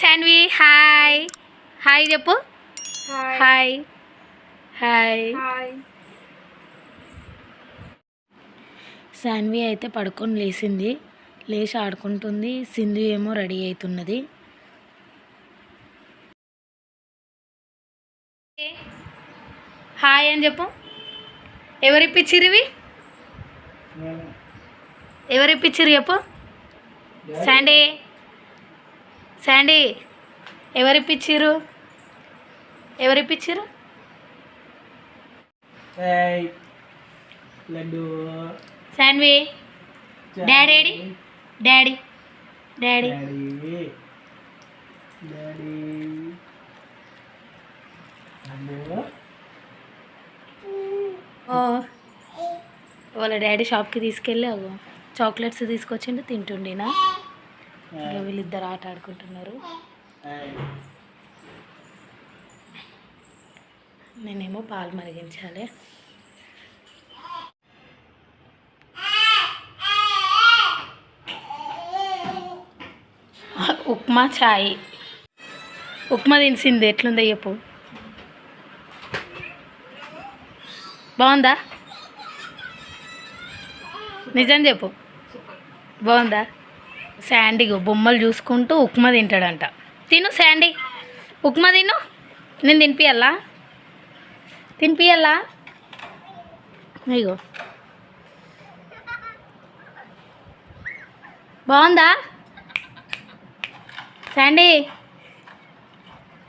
Shanvi hi hi చెప్పు. Hi hi Shanvi అయితే పడుకొని లేచింది. లేచి ఆడుకుంటుంది. సింధు ఏమో రెడీ అవుతున్నది. హాయ్ అని చెప్పు. ఎవరిప్పించిరు ఇవి ఎవరిప్పించిరు చెప్పు. శాండీ శాండీ ఎవరిప్పించిరు ఎవరిప్పించిరు Sanvi daddy? Daddy. Daddy daddy. వాళ్ళ డాడీ షాప్కి తీసుకెళ్ళి చాక్లెట్స్ తీసుకొచ్చిండు తింటుండేనా? వీళ్ళిద్దరు ఆట ఆడుకుంటున్నారు. నేనేమో పాలు మరిగించాలి. ఉప్మా చాయ్. ఉప్మా తినిసింది ఎట్లుందో చెప్పు. బాగుందా? నిజం చెప్పు. బాగుందా? శాండీ బొమ్మలు చూసుకుంటూ ఉప్మా తింటాడంట. తిను శాండీ. ఉప్మా తిను. నేను తినిపియాలా తినిపియాలా ఇగో. బాగుందా? శాండీ.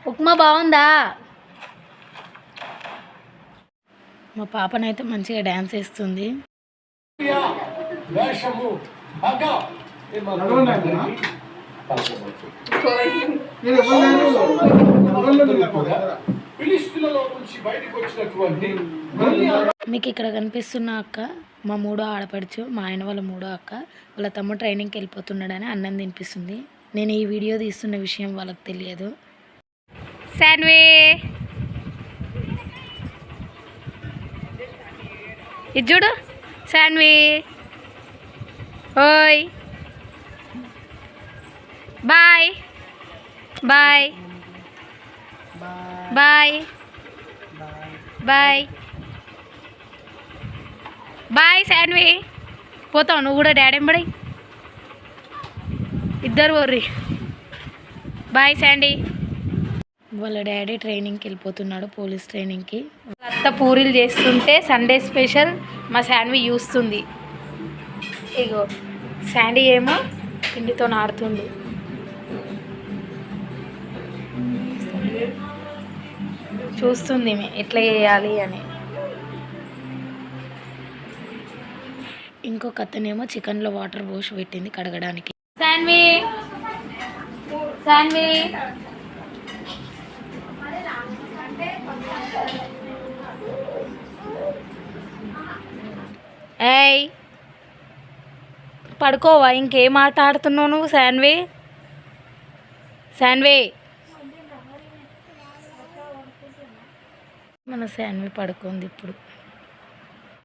ఉప్మా బాగుందా? మా పాపనైతే మంచిగా డ్యాన్స్ వేస్తుంది. మీకు ఇక్కడ కనిపిస్తున్న అక్క మా మూడో ఆడపడుచు మా ఆయన వాళ్ళ మూడో అక్క వాళ్ళ తమ్ముడు ట్రైనింగ్కి వెళ్ళిపోతున్నాడని అన్నం తినిపిస్తుంది. నేను ఈ వీడియో తీస్తున్న విషయం వాళ్ళకి తెలియదు. శాన్వే ఇది చూడు. శాన్వి ఓయ్. Bye bye bye bye bye Sanvi పోతావు నువ్వు కూడా డాడీ ఎంబడి ఇద్దరు ఓర్రి బాయ్ శాండీ వాళ్ళ డాడీ ట్రైనింగ్కి వెళ్ళిపోతున్నాడు పోలీస్ ట్రైనింగ్కి. అత్త పూరీలు చేస్తుంటే సండే స్పెషల్ మా శాన్వి చూస్తుంది. ఇగో శాండీ ఏమో పిండితో ఆడుతుంది చూస్తుంది ఎట్లా చేయాలి అని. ఇంకొక అతనేమో చికెన్లో వాటర్ పోసి పెట్టింది కడగడానికి. శాన్వి! శాన్వి! ఏయ్! పడుకోవా? ఇంకేం ఆట ఆడుతున్నావు నువ్వు శాన్వి? శాన్వి! మన శాన్వి పడుకుంది ఇప్పుడు.